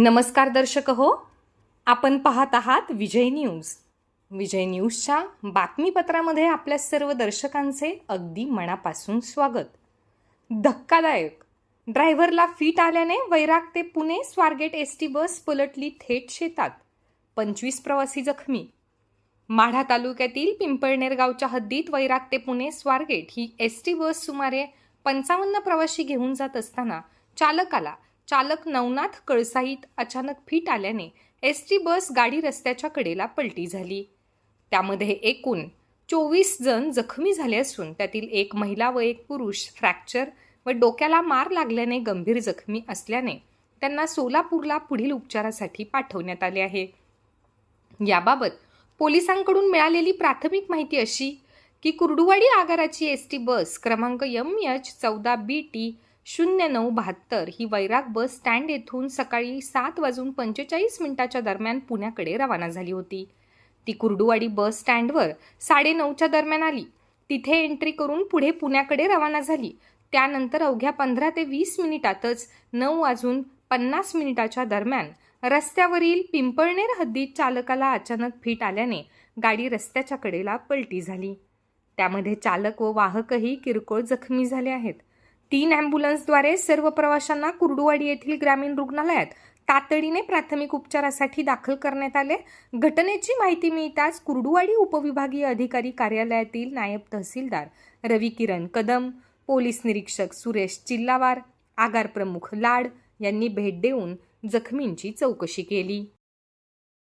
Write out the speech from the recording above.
नमस्कार दर्शक हो. आपण पाहत आहात विजय न्यूज. विजय न्यूजच्या बातमीपत्रामध्ये आपल्या सर्व दर्शकांचे अगदी मनापासून स्वागत. धक्कादायक. ड्रायव्हरला फिट आल्याने वैराग ते Pune Swargate S T bus पलटली थेट शेतात. पंचवीस प्रवासी जखमी. माढा तालुक्यातील पिंपळनेर गावच्या हद्दीत वैराग ते पुणे स्वारगेट ही एस टी बस सुमारे पंचावन्न प्रवासी घेऊन जात असताना चालकाला चालक नवनाथ कळसाईत अचानक फिट आल्याने एस टी बस गाडी रस्त्याच्या कडेला पलटी झाली. त्यामध्ये एकूण चोवीस जण जखमी झाले असून त्यातील एक महिला व एक पुरुष फ्रॅक्चर व डोक्याला मार लागल्याने गंभीर जखमी असल्याने त्यांना सोलापूरला पुढील उपचारासाठी पाठवण्यात आले आहे. याबाबत पोलिसांकडून मिळालेली प्राथमिक माहिती अशी की कुर्डुवाडी आगाराची एस टी बस क्रमांक एम एच चौदा बी टी शून्य नऊ बहात्तर ही वैराग बस स्टँड येथून सकाळी सात वाजून पंचेचाळीस मिनिटाच्या दरम्यान पुण्याकडे रवाना झाली होती. ती कुर्डुवाडी बस स्टँडवर साडेनऊच्या दरम्यान आली. तिथे एंट्री करून पुढे पुण्याकडे रवाना झाली. त्यानंतर अवघ्या पंधरा ते वीस मिनिटातच नऊ वाजून पन्नास मिनिटाच्या दरम्यान रस्त्यावरील पिंपळनेर हद्दीत चालकाला अचानक फिट आल्याने गाडी रस्त्याच्या कडेला पलटी झाली. त्यामध्ये चालक व वाहकही किरकोळ जखमी झाले आहेत. तीन ॲम्ब्युलन्सद्वारे सर्व प्रवाशांना कुर्डुवाडी येथील ग्रामीण रुग्णालयात तातडीने प्राथमिक उपचारासाठी दाखल करण्यात आले. घटनेची माहिती मिळताच कुर्डुवाडी उपविभागीय अधिकारी कार्यालयातील नायब तहसीलदार रवी किरण कदम पोलीस निरीक्षक सुरेश चिल्लावार आगार प्रमुख लाड यांनी भेट देऊन जखमींची चौकशी केली.